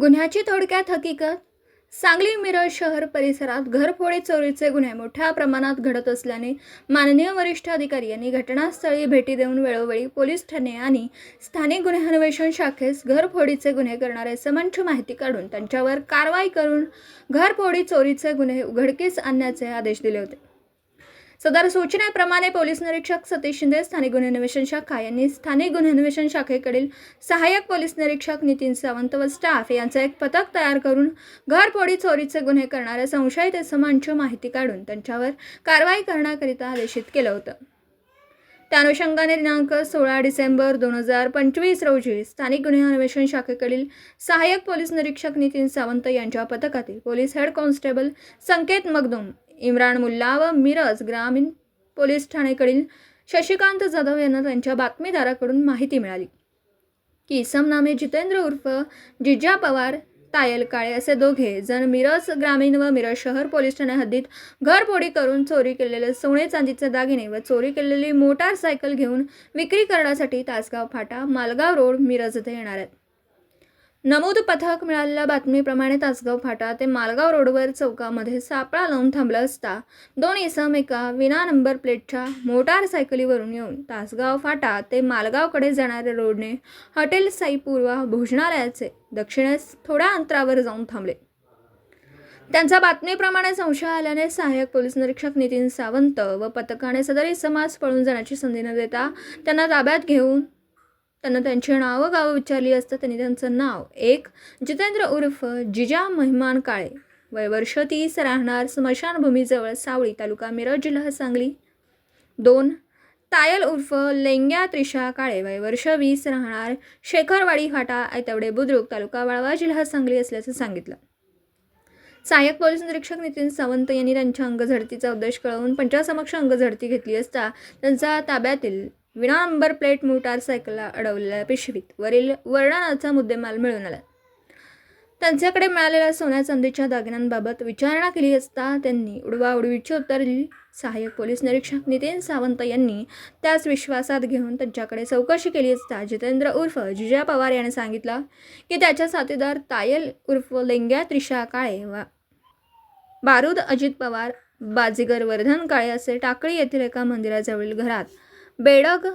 गुन्ह्याची थोडक्यात हकीकत? सांगली मिरज शहर परिसरात घरफोडी चोरीचे गुन्हे मोठ्या प्रमाणात घडत असल्याने माननीय वरिष्ठ अधिकारी यांनी घटनास्थळी भेटी देऊन वेळोवेळी पोलीस ठाणे आणि स्थानिक गुन्हे अन्वेषण शाखेस घरफोडीचे गुन्हे करणारे समंच माहिती काढून त्यांच्यावर कारवाई करून घरफोडी चोरीचे गुन्हे उघडकीस आणण्याचे आदेश दिले होते. सदर सूचनेप्रमाणे पोलीस निरीक्षक सतीश शिंदे स्थानिक गुन्हे अन्वेषण शाखा यांनी स्थानिक गुन्हे अन्वेषण शाखेकडील सहाय्यक पोलीस निरीक्षक नितीन सावंत व स्टाफ यांचं एक पथक तयार करून घरफोडी चोरीचे गुन्हे करणाऱ्या संशयित समांची माहिती काढून त्यांच्यावर कारवाई करण्याकरिता आदेशित केलं होतं. त्या अनुषंगाने दिनांक सोळा डिसेंबर दोन हजार पंचवीस रोजी स्थानिक गुन्हे अन्वेषण शाखेकडील सहाय्यक पोलीस निरीक्षक नितीन सावंत यांच्या पथकातील police head constable Sanket Magdum Imran Mulla व मिरज ग्रामीण पोलीस ठाणेकडील शशिकांत जाधव यांना त्यांच्या बातमीदाराकडून माहिती मिळाली. की इसम नामे जितेंद्र उर्फ जिजा पवार तायल काळे असे दोघे जण मिरज ग्रामीण व मिरज शहर पोलीस ठाणे हद्दीत घरफोडी करून चोरी केलेले सोने चांदीचे दागिने व चोरी केलेली मोटारसायकल घेऊन विक्री करण्यासाठी तासगाव फाटा मालगाव रोड मिरज येथे येणार आहेत. नमूद पथक मिळालेल्या बातमीप्रमाणे तासगाव फाटा ते मालगाव रोडवर चौकामध्ये सापळा लावून थांबला असता दोन इसम एका विना नंबर प्लेटच्या मोटारसायकलीवरून येऊन तासगाव फाटा ते मालगावकडे जाणाऱ्या रोडने हॉटेल साईपूर्वा भोजनालयाचे दक्षिणेस थोड्या अंतरावर जाऊन थांबले. त्यांचा बातमीप्रमाणे संशय आल्याने सहाय्यक पोलीस निरीक्षक नितीन सावंत व पथकाने सदर समाज पळून जाण्याची संधी न देता त्यांना ताब्यात घेऊन त्यांना त्यांची नावं गावं विचारली असता त्यांनी त्यांचं नाव. एक जितेंद्र उर्फ जिजा महिमान काळे. वय वर्ष तीस राहणार स्मशानभूमीजवळ सावळी तालुका मिरज जिल्हा सांगली. दोन तायल उर्फ लेंग्या त्रिशा काळे. वय वर्ष वीस राहणार शेखरवाडी फाटा ऐतवडे बुद्रुक तालुका वाळवा जिल्हा सांगली असल्याचं सांगितलं. सहाय्यक पोलीस निरीक्षक नितीन सावंत यांनी त्यांच्या अंगझडतीचा उद्देश कळवून पंचासमक्ष अंगझडती घेतली असता त्यांचा ताब्यातील विना नंबर प्लेट मोटारसायकलला अडवलेल्या पिशवीत वरील वर्णनाचा मुद्देमाल मिळून आला. त्यांच्याकडे मिळालेल्या सोन्या चांदीच्या दागिन्यांबाबत विचारणा केली असता त्यांनी उडवाउडवीची उत्तर दिली सहाय्यक पोलीस निरीक्षक नितीन सावंत यांनी त्याच विश्वासात घेऊन त्यांच्याकडे चौकशी केली असता जितेंद्र उर्फ जिजा पवार यांनी सांगितलं की त्याच्या साथीदार तायल उर्फ लेंग्या त्रिशा काळे व बारूद अजित पवार बाजीगर वर्धन काळे असे टाकळी येथील एका मंदिराजवळील घरात बेडग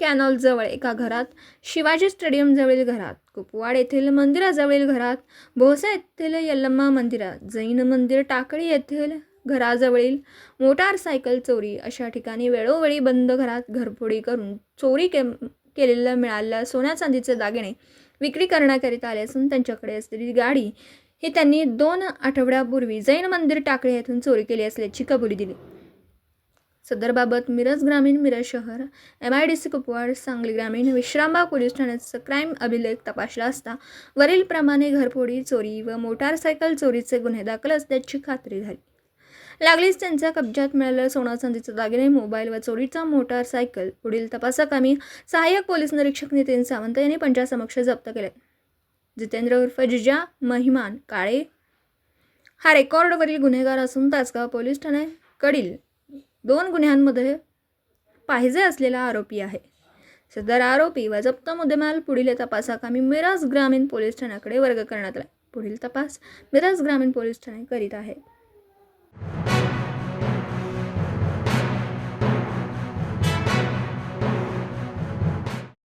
कॅनॉलजवळ एका घरात शिवाजी स्टेडियमजवळील घरात कुपवाड येथील मंदिराजवळील घरात भोसा येथील यल्लम्मा मंदिरात जैन मंदिर टाकळी येथील घराजवळील मोटारसायकल चोरी अशा ठिकाणी वेळोवेळी बंद घरात घरफोडी करून चोरी के केलेल्या मिळालेल्या सोन्या चांदीचे दागिने विक्री करण्याकरिता आले असून त्यांच्याकडे असलेली गाडी ही त्यांनी दोन आठवड्यापूर्वी जैन मंदिर टाकळी येथून चोरी केली असल्याची कबुली दिली. सदरबाबत मिरज ग्रामीण मिरज शहर M I D C Kupwad Sangli ग्रामीण विश्रामबाग पोलीस ठाण्याचा क्राईम अभिलेख तपासला असता. वरीलप्रमाणे घरफोडी चोरी व मोटारसायकल चोरीचे गुन्हे दाखल असल्याची खात्री झाली. लागलीच त्यांच्या कब्जात मिळालेलं सोनं चांदीचे दागिने मोबाईल व चोरीचा मोटारसायकल पुढील तपासाकामी सहाय्यक पोलीस निरीक्षक नितीन सावंत यांनी पंचासमक्ष जप्त केले. जितेंद्र उर्फ जिजा महिमान काळे हा रेकॉर्डवरील गुन्हेगार असून तासगाव पोलीस ठाण्याकडील दोन गुन्ह्यांमध्ये पाहिजे असलेला आरोपी आहे. सदर आरोपी व जप्त मुद्देमाल पुढील तपासाकामी मिरज ग्रामीण पोलीस ठाण्याकडे वर्ग करण्यात आला. पुढील तपास मिरज ग्रामीण पोलीस ठाणे करीत आहे.